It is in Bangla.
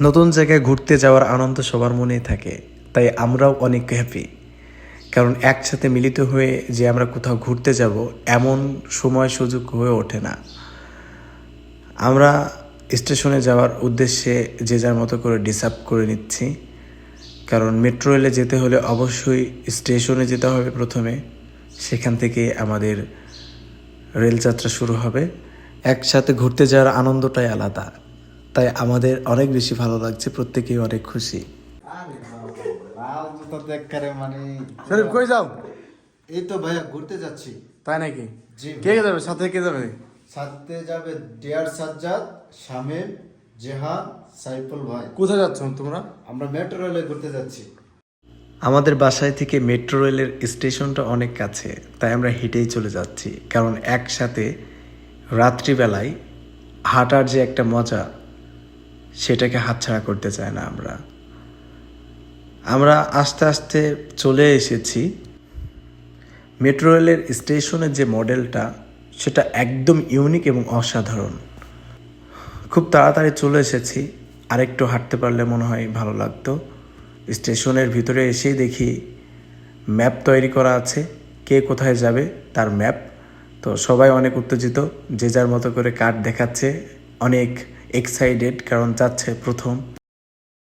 নতুন জায়গায় ঘুরতে যাওয়ার আনন্দ সবার মনেই থাকে, তাই আমরাও অনেক হ্যাপি কারণ একসাথে মিলিত হয়ে যে আমরা কোথাও ঘুরতে যাব, এমন সময় সুযোগ হয়ে ওঠে না। আমরা স্টেশনে যাওয়ার উদ্দেশ্যে যে যার মতো করে ডিসার্ভ করে নিচ্ছি। কারণ মেট্রো রেলে যেতে হলে অবশ্যই স্টেশনে যেতে হবে প্রথমে। সেখান থেকে আমাদের রেলযাত্রা শুরু হবে। একসাথে ঘুরতে যাওয়ার আনন্দটাই আলাদা। তাই আমাদের অনেক বেশি ভালো লাগছে প্রত্যেকেই অনেক খুশি। মানে শরীফ কই যাও? এই তো ভাইয়া ঘুরতে যাচ্ছি। তাই নাকি? জি কে কে যাবে? সাথে কে যাবে? সাথে যাবে ডিয়ার সাজ্জাদ শামিম জেহান সাইফুল ভাই। কোথায় যাচ্ছ তোমরা? আমরা মেট্রো রেলে ঘুরতে যাচ্ছি। আমাদের বাসায় থেকে মেট্রো রেলের স্টেশনটা অনেক কাছে তাই আমরা হেঁটেই চলে যাচ্ছি। কারণ একসাথে রাত্রিবেলায় হাঁটার যে একটা মজা সেটাকে হাতছাড়া করতে চাই না আমরা। আমরা আস্তে আস্তে চলে এসেছি। মেট্রো রেলের স্টেশনের যে মডেলটা, সেটা একদম ইউনিক এবং অসাধারণ। খুব তাড়াতাড়ি চলে এসেছি। আরেকটু হাঁটতে পারলে মনে হয় ভালো লাগতো। স্টেশনের ভিতরে এসেই দেখি ম্যাপ তৈরি করা আছে। কে কোথায় যাবে তার ম্যাপ। তো সবাই অনেক উত্তেজিত। যে যার মতো করে কার্ড দেখাচ্ছে। অনেক এক্সাইটেড কারণ যাচ্ছে প্রথম।